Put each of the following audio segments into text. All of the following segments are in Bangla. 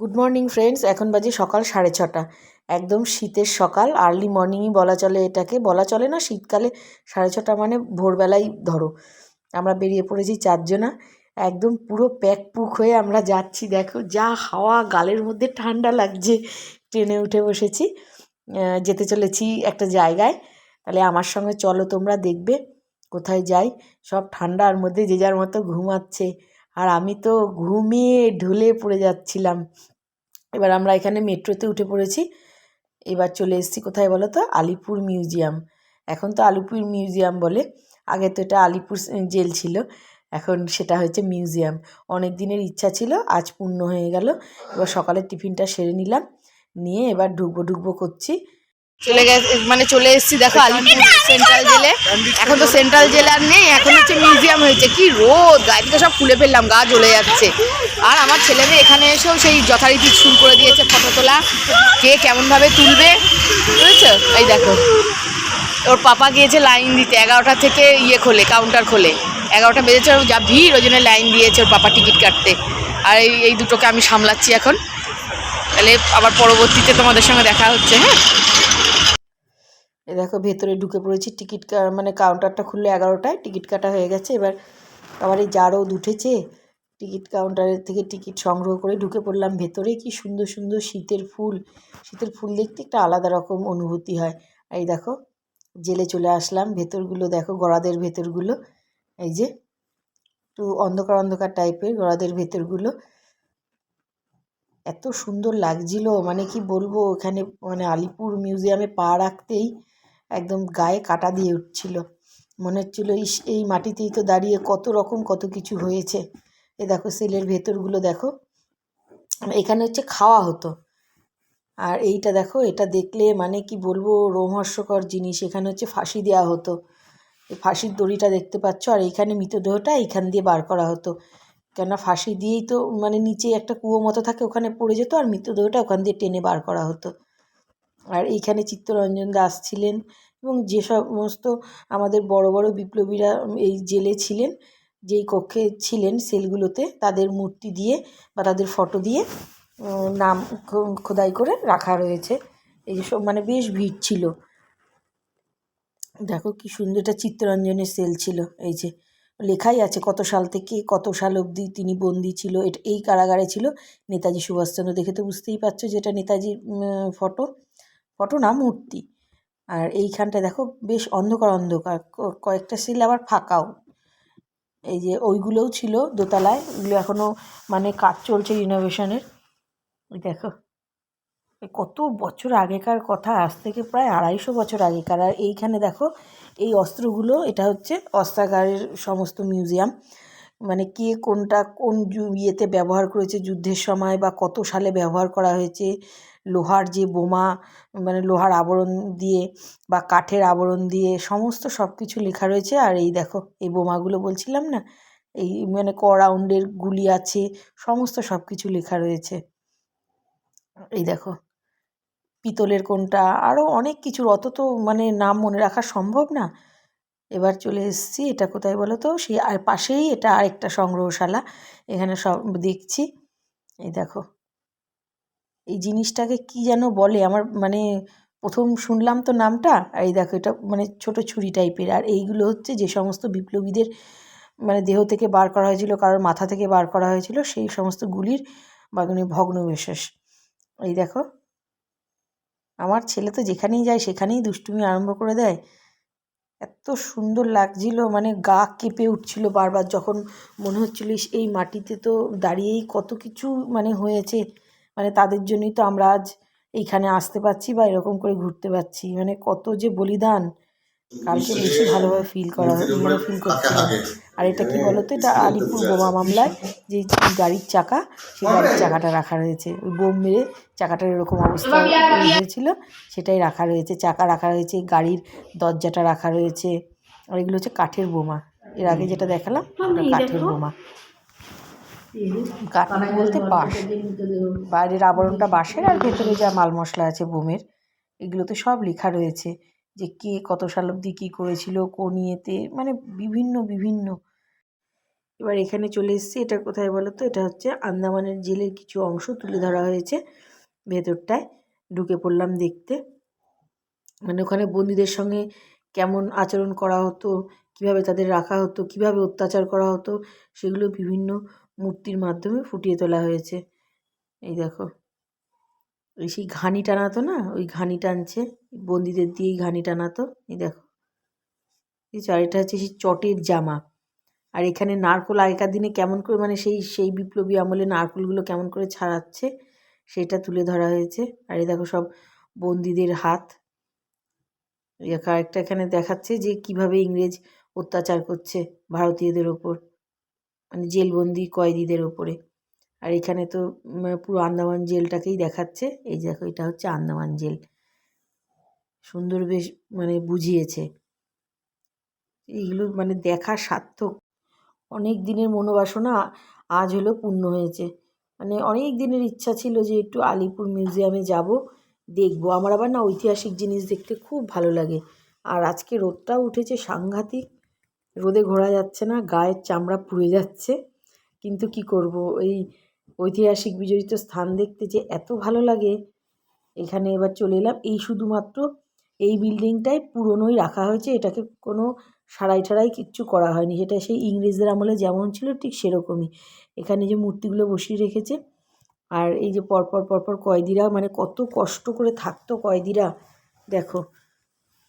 গুড মর্নিং ফ্রেন্ডস এখন বাজে সকাল সাড়ে ছটা। একদম শীতের সকাল আর্লি মর্নিংই বলা চলে এটাকে। বলা চলে না, শীতকালে সাড়ে ছটা মানে ভোরবেলাই ধরো। আমরা বেরিয়ে পড়েছি চারজনা। একদম পুরো প্যাক পুক হয়ে আমরা যাচ্ছি, দেখো যা হাওয়া, গালের মধ্যে ঠান্ডা লাগছে। ট্রেনে উঠে বসেছি। যেতে চলেছি একটা জায়গায়। তাহলে আমার সঙ্গে চলো তোমরা দেখবে, কোথায় যাই। সব ঠান্ডার মধ্যে যে যার মতো ঘুমাচ্ছে। আর আমি তো ঘুমিয়ে ঢুলে পড়ে যাচ্ছিলাম। এবার আমরা এখানে মেট্রোতে উঠে পড়েছি। এবার চলে এসেছি কোথায় বলো তো? আলিপুর মিউজিয়াম। এখন তো আলিপুর মিউজিয়াম বলে। আগে তো এটা আলিপুর জেল ছিল। এখন সেটা হয়েছে মিউজিয়াম। অনেক দিনের ইচ্ছা ছিল, আজ পূর্ণ হয়ে গেল। এবার সকালের টিফিনটা সেরে নিলাম। নিয়ে এবার ঢুকবো ঢুকবো করছি। চলে গেছে মানে চলে এসেছি দেখো আলিপুর সেন্ট্রাল জেলে। এখন তো সেন্ট্রাল জেল আর নেই এখন হচ্ছে মিউজিয়াম হয়েছে। কি রোদ থেকে সব খুলে ফেললাম গা জ্বলে যাচ্ছে। আর আমার ছেলে মেয়ে এখানে এসেও সেই যথারীতি শুরু করে দিয়েছে ফটো তোলা। কে কেমনভাবে তুলবে বুঝেছ? এই দেখো। ওর পাপা গিয়েছে লাইন দিতে এগারোটা থেকে ইয়ে খোলে কাউন্টার খোলে। এগারোটা বেজেছে যা ভিড় ওই জন্য লাইন দিয়েছে ওর পাপা টিকিট কাটতে। আর এই এই দুটোকে আমি সামলাচ্ছি এখন। তাহলে আবার পরবর্তীতে তোমাদের সঙ্গে দেখা হচ্ছে হ্যাঁ? দেখো ভেতরে ঢুকে পড়েছি টিকিট মানে কাউন্টারটা খুললো এগারোটায়, টিকিট কাটা হয়ে গেছে। এবার আবার এই যা উঠেছে, টিকিট কাউন্টারের থেকে টিকিট সংগ্রহ করে ঢুকে পড়লাম। ভেতরে কি সুন্দর সুন্দর শীতের ফুল শীতের ফুল দেখতে একটা আলাদা রকম অনুভূতি হয়। এই দেখো, জেলে চলে আসলাম। ভেতরগুলো দেখো গড়াদের ভেতরগুলো, এই যে একটু অন্ধকার অন্ধকার টাইপের গড়াদের ভেতরগুলো। এত সুন্দর লাগছিল মানে কি বলব এখানে মানে আলিপুর মিউজিয়ামে পা রাখতেই একদম গায়ে কাটা দিয়ে উঠছিল। মনে হচ্ছিল, ইস, এই মাটিতেই তো দাঁড়িয়ে কত রকম কত কিছু হয়েছে। এ দেখো, সেলের ভেতরগুলো দেখো। এখানে হচ্ছে খাওয়া হতো। আর এইটা দেখো, এটা দেখলে মানে কি বলব, রোমহর্ষকর জিনিস। এখানে হচ্ছে ফাঁসি দেওয়া হতো। ফাঁসির দড়িটা দেখতে পাচ্ছ, আর এইখানে মৃতদেহটা এইখান দিয়ে বার করা হতো। কেননা ফাঁসি দিয়েই তো মানে নিচে একটা কুয়ো মতো থাকে, ওখানে পড়ে যেত, আর মৃতদেহটা ওখান দিয়ে টেনে বার করা হতো। আর এইখানে চিত্তরঞ্জন দাস ছিলেন এবং যে সমস্ত আমাদের বড় বড় বিপ্লবীরা এই জেলে ছিলেন, যেই কক্ষে ছিলেন সেলগুলোতে তাদের মূর্তি দিয়ে বা তাদের ফটো দিয়ে নাম খোদাই করে রাখা রয়েছে। এই সব মানে বেশ ভিড় ছিল। দেখো কি সুন্দর এটা চিত্তরঞ্জনের সেল ছিল। এই যে লেখাই আছে কত সাল থেকে কত সাল অবধি তিনি বন্দি ছিল। এটা, এই কারাগারে ছিল নেতাজি সুভাষচন্দ্র। দেখে তো বুঝতেই পারছ যেটা নেতাজির ফটো। ফটো না মূর্তি। আর এইখানটা দেখো বেশ অন্ধকার অন্ধকার কয়েকটা সেল আবার ফাঁকাও। এই যে ওইগুলোও ছিল দোতলায় ওইগুলো এখনও মানে কাজ চলছে রিনোভেশনের দেখো কত বছর আগেকার কথা, আজ থেকে প্রায় আড়াইশো বছর আগেকার। আর এইখানে দেখো, এই অস্ত্রগুলো, এটা হচ্ছে অস্ত্রাগারের সমস্ত মিউজিয়াম। মানে কে কোনটা কোন ইয়েতে ব্যবহার করেছে যুদ্ধের সময় বা কত সালে ব্যবহার করা হয়েছে? লোহার যে বোমা মানে লোহার আবরণ দিয়ে বা কাঠের আবরণ দিয়ে সমস্ত সব কিছু লেখা রয়েছে। আর এই দেখো, এই বোমাগুলো বলছিলাম না? এই মানে ক রাউন্ডের গুলি আছে, সমস্ত সব কিছু লেখা রয়েছে। এই দেখো, পিতলের কোনটা? আরও অনেক কিছুর অত তো মানে নাম মনে রাখা সম্ভব না। এবার চলে এসেছি, এটা কোথায় বলো তো সেই আর পাশেই এটা আরেকটা সংগ্রহশালা, এখানে সব দেখছি। এই দেখো। এই জিনিসটাকে কি যেন বলে? আমার মানে প্রথম শুনলাম তো নামটা, আর এই দেখো এটা মানে ছোট ছুরি টাইপের। আর এইগুলো হচ্ছে যে সমস্ত বিপ্লবীদের মানে দেহ থেকে বার করা হয়েছিল, কারোর মাথা থেকে বার করা হয়েছিল, সেই সমস্ত গুলির মানে ভগ্নবিশেষ এই দেখো। আমার ছেলে তো যেখানেই যায় সেখানেই দুষ্টুমি আরম্ভ করে দেয়। এত সুন্দর লাগছিল মানে গা কেঁপে উঠছিল বারবার যখন মনে হচ্ছিল এই মাটিতে তো দাঁড়িয়েই কত কিছু মানে হয়েছে মানে তাদের জন্যই তো আমরা আজ এইখানে আসতে পারছি বা এরকম করে ঘুরতে পারছি। মানে কত যে বলিদান। কালকে বেশি ভালোভাবে ফিল করা মানে ফিল করছিলাম। আর এটা কি বলতো এটা আলিপুর বোমা মামলায় যে গাড়ির চাকা সেই গাড়ির চাকাটা রাখা রয়েছে। ওই বোম মেরে চাকাটার এরকম অবস্থা হয়েছিল সেটাই রাখা রয়েছে চাকা রাখা রয়েছে গাড়ির দরজাটা রাখা রয়েছে। আর এগুলো হচ্ছে কাঠের বোমা। এর আগে যেটা দেখালাম কাঠের বোমা। কাঠ বলতে বাঁশ। বাইরের আবরণটা বাঁশের আর ভেতরে যা মাল মশলা আছে বোমের এগুলোতে সব লেখা রয়েছে। যে কে কত সাল অবধি কী করেছিল, কোন ইয়েতে মানে বিভিন্ন বিভিন্ন। এবার এখানে চলে এসেছি, এটা কোথায় বলো তো এটা হচ্ছে আন্দামানের জেলের কিছু অংশ তুলে ধরা হয়েছে। ভেতরটায় ঢুকে পড়লাম দেখতে। মানে ওখানে বন্দীদের সঙ্গে কেমন আচরণ করা হতো, কীভাবে তাদের রাখা হতো, কীভাবে অত্যাচার করা হতো, সেগুলো বিভিন্ন মূর্তির মাধ্যমে ফুটিয়ে তোলা হয়েছে। এই দেখো। ওই সেই ঘানি টানাতো না? ওই ঘানি টানছে। বন্দীদের দিয়েই ঘানি টানাতো। এই দেখো। আর এটা হচ্ছে সেই চটের জামা। আর এখানে নারকোল আগেকার দিনে কেমন করে মানে সেই সেই বিপ্লবী আমলে নারকোলগুলো কেমন করে ছাড়াচ্ছে, সেটা তুলে ধরা হয়েছে। আর এই দেখো সব বন্দিদের হাত। আরেকটা এখানে দেখাচ্ছে যে কীভাবে ইংরেজ অত্যাচার করছে ভারতীয়দের ওপর মানে জেলবন্দি কয়েদিদের ওপরে। আর এখানে তো পুরো আন্দামান জেলটাকেই দেখাচ্ছে। এই দেখো, এটা হচ্ছে আন্দামান জেল। সুন্দর বেশ মানে বুঝিয়েছে। এইগুলো মানে দেখা সার্থক। অনেক দিনের মনোবাসনা আজ হলো পূর্ণ হয়েছে। মানে অনেক দিনের ইচ্ছা ছিল যে একটু আলিপুর মিউজিয়ামে যাব, দেখব। আমার আবার না ঐতিহাসিক জিনিস দেখতে খুব ভালো লাগে। আর আজকে রোদটাও উঠেছে সাংঘাতিক। রোদে ঘোরা যাচ্ছে না, গায়ের চামড়া পুড়ে যাচ্ছে। কিন্তু কি করব? এই ঐতিহাসিক বিজড়িত স্থান দেখতে যে এত ভালো লাগে। এখানে এবার চলে এলাম। এই শুধুমাত্র এই বিল্ডিংটাই পুরনোই রাখা হয়েছে। এটাকে কোনো সারাই ঠারাই কিচ্ছু করা হয়নি। সেটা সেই ইংরেজদের আমলে যেমন ছিল ঠিক সেরকমই। এখানে যে মূর্তিগুলো বসিয়ে রেখেছে, আর এই যে পরপর পরপর কয়েদিরা মানে কত কষ্ট করে থাকতো কয়েদিরা। দেখো,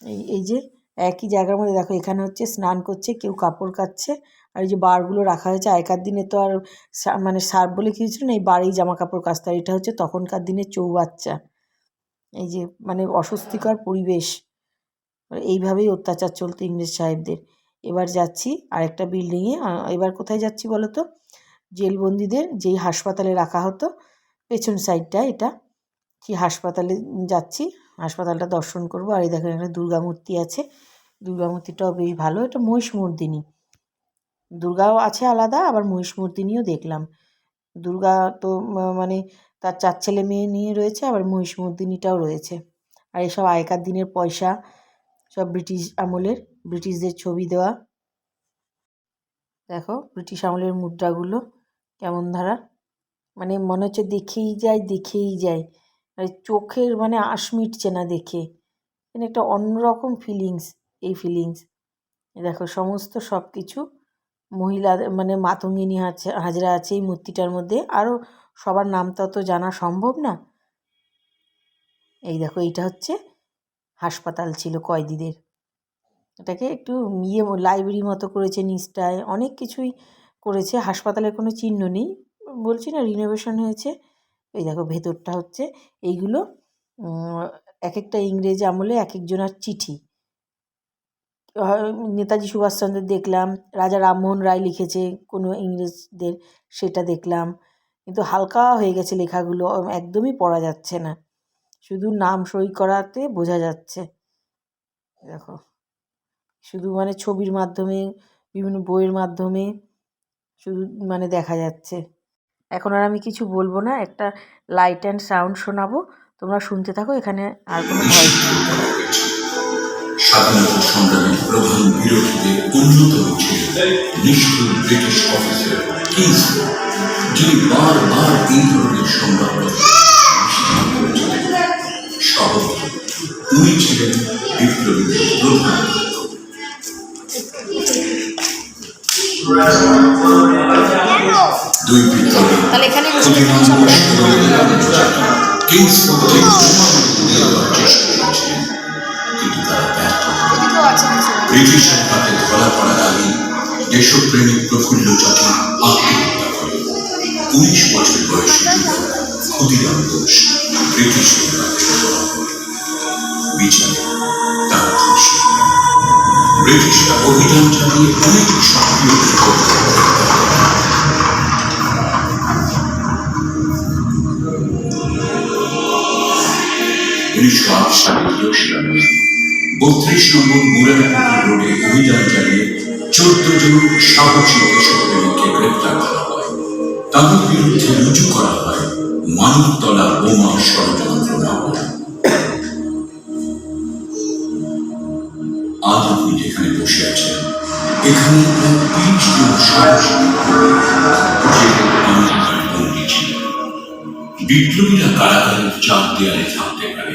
এই এই যে একই জায়গার মধ্যে দেখো, এখানে হচ্ছে স্নান করছে, কেউ কাপড় কাচ্ছে, আর এই যে বারগুলো রাখা হয়েছে। আগেকার দিনে তো আর মানে সার্ফ বলে কিছু ছিল না, এই বারেই জামা কাপড় কাচতে আর এটা হচ্ছে তখনকার দিনে চৌবাচ্চা। এই যে মানে অস্বস্তিকর পরিবেশ। এইভাবেই অত্যাচার চলতো ইংরেজ সাহেবদের। এবার যাচ্ছি আরেকটা বিল্ডিংয়ে এবার কোথায় যাচ্ছি বলো তো জেলবন্দিদের যেই হাসপাতালে রাখা হতো, পেছন সাইডটা এটা। সেই হাসপাতালে যাচ্ছি, হাসপাতালটা দর্শন করব। আর এই দেখেন এখানে দুর্গা মূর্তি আছে। দুর্গা মূর্তিটাও বেশ ভালো। এটা মহিষমর্দিনী দুর্গাও আছে আলাদা, আবার মহিষমর্দিনীও দেখলাম। দুর্গা তো মানে তার চার ছেলে মেয়ে নিয়ে রয়েছে, আবার মহিষমর্দিনীটাও রয়েছে। আর এসব আগেকার দিনের পয়সা, সব ব্রিটিশ আমলের, ব্রিটিশদের ছবি দেওয়া। দেখো ব্রিটিশ আমলের মুদ্রাগুলো কেমন ধারা। মানে মনে হচ্ছে দেখেই যায় দেখেই যায়। মানে চোখের মানে আশ মিটছে না দেখে। মানে একটা অন্যরকম ফিলিংস এই ফিলিংস দেখো সমস্ত সব কিছু মহিলাদের মানে মাতঙ্গিনী আছে, হাজরা আছে এই মূর্তিটার মধ্যে। আরও সবার নাম তো জানা সম্ভব না। এই দেখো, এইটা হচ্ছে হাসপাতাল ছিল কয়েদিদের। এটাকে একটু ইয়ে লাইব্রেরি মতো করেছে নিচটায়। অনেক কিছুই করেছে। হাসপাতালের কোনো চিহ্ন নেই। বলছি না রিনোভেশন হয়েছে। এই দেখো, ভেতরটা হচ্ছে এইগুলো এক একটা ইংরেজ আমলে এক একজনের চিঠি। নেতাজি সুভাষচন্দ্র দেখলাম, রাজা রামমোহন রায় লিখেছে কোনো ইংরেজদের, সেটা দেখলাম। কিন্তু হালকা হয়ে গেছে লেখাগুলো একদমই পড়া যাচ্ছে না। শুধু নাম সই করাতে বোঝা যাচ্ছে। দেখো, শুধু মানে ছবির মাধ্যমে, বিভিন্ন বইয়ের মাধ্যমে শুধু মানে দেখা যাচ্ছে। এখন আর আমি কিছু বলব না, একটা লাইট অ্যান্ড সাউন্ড শোনাবো। তোমরা শুনতে থাকো, এখানে আর কোনো ভয়েস স্বাধীনতা সংগ্রামের প্রধান বিরোধীদের অন্যতম ছিলেন নিষ্ঠুর ব্রিটিশ অফিসার কিংসলি যিনি বারবার এই ধরনের সংগ্রাম সহজ উনি ছিলেন বিপ্লবীদের প্রধান দুই বিপ্লবী ব্রিটিশের হাতে ধরা পড়ার আগে দেশপ্রেমিক প্রফুল্ল চাকী আত্মহত্যা করে। উনিশ বছর বয়সী ক্ষুদিরাম ঘোষ বিচারে তার ব্রিটিশরা অভিযান চালিয়ে অনেক সক্রিয়। উনিশশো আট দোসরা বত্রিশ নম্বর চোদ্দ সাহসী কিশোরদেরকে গ্রেপ্তার করা হয়। তাদের বিরুদ্ধে রুজু করা হয় মানবতলা বোমা ষড়যন্ত্র মামলা। আজ আপনি যেখানে বসে আছেন, এখানে প্রায় তিরিশ জন সাহসী ছিল। বিপ্লবীরা কারাগারের চাপ দেয়ালে থাকতে পারে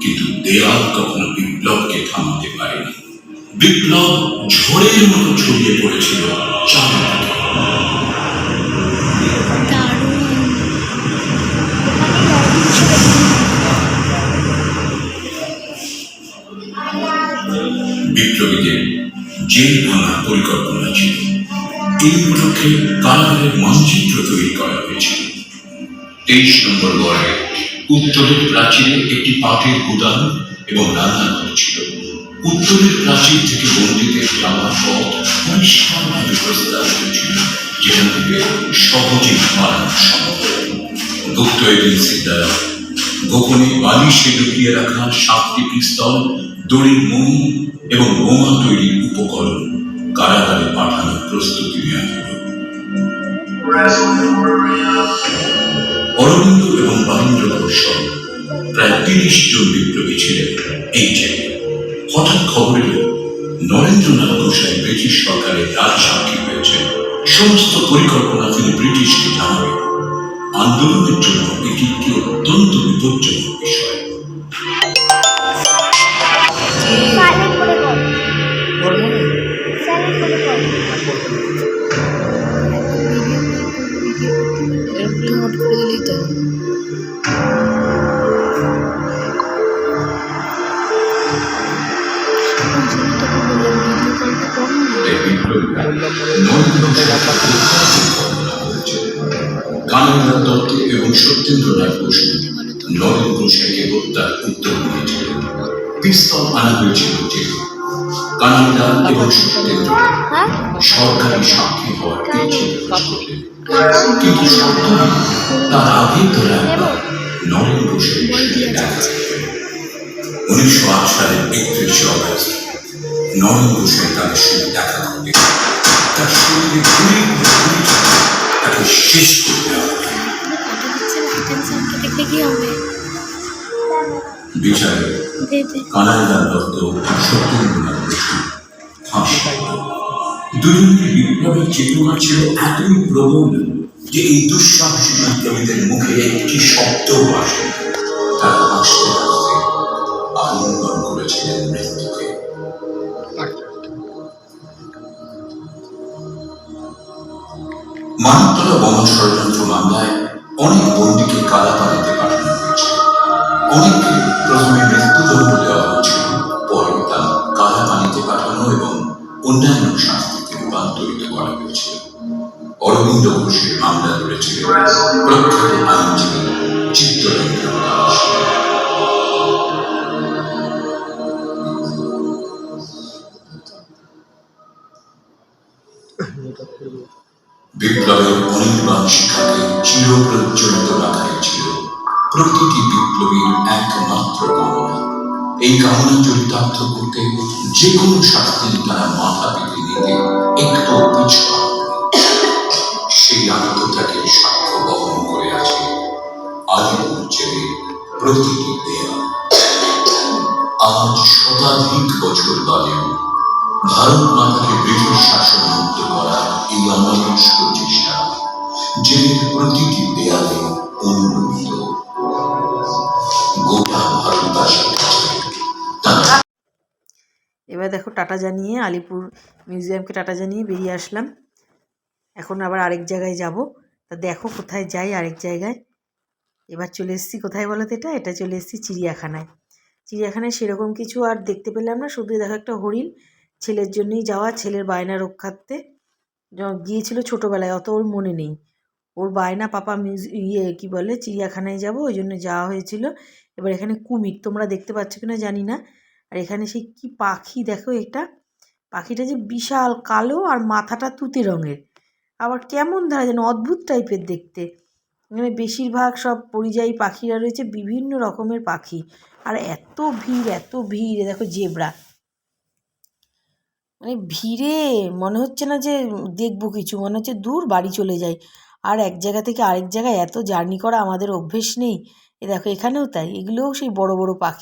কিন্তু দেয়াল কখনো বিপ্লবকে থামাতে পারেনি। বিপ্লব ঝড়ের মতো ছড়িয়ে পড়েছিল বিপ্লবীদের জেল ভাঙার পরিকল্পনা ছিল, এই উপলক্ষে কারাগারের মানচিত্র তৈরি করা হয়েছিল তেইশ নম্বর ওয়ার্ডে উত্তরের প্রাচীরে একটি পাটের গুদাম এবং রান্নাঘর ছিল। উত্তরের প্রাচীর থেকে বন্দীদের যাওয়ার পথ পরিষ্কারভাবে প্রস্তাব হয়েছিল যেখান থেকে সহজে পালানো সম্ভব। গুপ্ত এজেন্সির দ্বারা গোপনে বালিশে লুকিয়ে রাখা সাতটি পিস্তল দড়ির মই এবং বোমা তৈরির উপকরণ কারাগারে পাঠানোর প্রস্তুতি নেওয়া হলো। অরবিন্দ এবং বারীন্দ্র ঘোষ প্রায় তিরিশ জন বিপ্লবী ছিলেন এই জেলে হঠাৎ খবর এলো নরেন্দ্রনাথ গোসাই ব্রিটিশ সরকারের রাজ সাক্ষী হয়েছে সমস্ত পরিকল্পনা তিনি ব্রিটিশকে জানাবেন। আন্দোলনের জন্য এটি একটি অত্যন্ত বিপজ্জনক দত্ত এবং সত্যেন্দ্রনাথ বসু নরেন্দ্র হত্যার পিস্তল আনা হয়েছিল যে এবং সত্যেন্দ্র সরকারি সাক্ষী হওয়ার কিন্তু হলো, তার আগে তারা নরেন্দ্র উনিশশো আট সালের একত্রিশে নরেন্দ্র গোসাই তাদের সঙ্গে দেখা করবে তার শরীরে গুলি গুলি তাকে শেষ করে দেওয়া হবে। বিচারে কানাইলাল দত্ত সত্যেন্দ্রনাথ বসু ফাঁসি দুজনকে বিপ্লবের চেতনা ছিল, এতই প্রবল যে এই দুঃসাহসী বিপ্লবীদের মুখে একটি শব্দও আসে তারা হাসতে হাসতে আলিঙ্গন করেছিলেন মানবতলা বমন ষড়যন্ত্র মামলায় অনেক বন্দীকে কালা পানিতে পাঠানো হয়েছে। অনেককে প্রথমে মৃত্যুদণ্ড দেওয়া হয়েছিল, পরে তা কাদা পানিতে পাঠানো এবং অন্যান্য শাস্তিতে রূপান্তরিত করা হয়েছিল। অরবিন্দ ঘোষের মামলা ধরেছিল প্রখ্যাত আইনজীবী বিপ্লবের অনির্বাণ শিখাকে চিরপ্রজ্বলিত রাখাই ছিল প্রতিটি বিপ্লবীর একমাত্র কামনা। এই কামনা চরিতার্থ করতে যে কোনো শাস্তি তারা মাথা পেতে নিতে একটু পিছপা সেই আত্মত্যাগের সাক্ষ্য বহন করে আছে আলিপুর জেলের প্রতিটি দেয়াল। আজ শতাধিক বছর বাদেও ভারত মাতাকে ব্রিটিশ শাসন মুক্ত করার এই অমানুষ জেলের প্রতিটি দেয়ালে এবার দেখো টাটা জানিয়ে আলিপুর মিউজিয়ামকে টাটা জানিয়ে বেরিয়ে আসলাম। এখন আবার আরেক জায়গায় যাব। তা দেখো কোথায় যাই আরেক জায়গায়। এবার চলে এসেছি, কোথায় বলো তো এটা? এটা চলে এসেছি চিড়িয়াখানায়। চিড়িয়াখানায় সেরকম কিছু আর দেখতে পেলাম না, শুধু দেখো একটা হরিণ ছেলের জন্যই যাওয়া, ছেলের বায়না রক্ষার্থে। য- গিয়েছিল ছোটোবেলায়, অত ওর মনে নেই। ওর বায়না পাপা মিউজি ইয়ে কী বলে, চিড়িয়াখানায় যাব, ওই জন্য যাওয়া হয়েছিল। এবার এখানে কুমির, তোমরা দেখতে পাচ্ছ কিনা জানি না। আর এখানে সেই কি পাখি, দেখো এটা। পাখিটা যে বিশাল, কালো আর মাথাটা তুতে রঙের। আবার কেমন ধারা যেন, অদ্ভুত টাইপের দেখতে। এখানে বেশিরভাগ সব পরিযায়ী পাখিরা রয়েছে, বিভিন্ন রকমের পাখি। আর এত ভিড় এত ভিড় দেখো জেব্রা। মানে ভিড়ে, মনে হচ্ছে না যে দেখব কিছু, মনে হচ্ছে দূর বাড়ি চলে যাই। আর এক জায়গা থেকে আরেক জায়গায় এত জার্নি করা আমাদের অভ্যেস নেই। এ দেখো এখানেও তাই, এগুলোও সেই বড় বড় পাখি।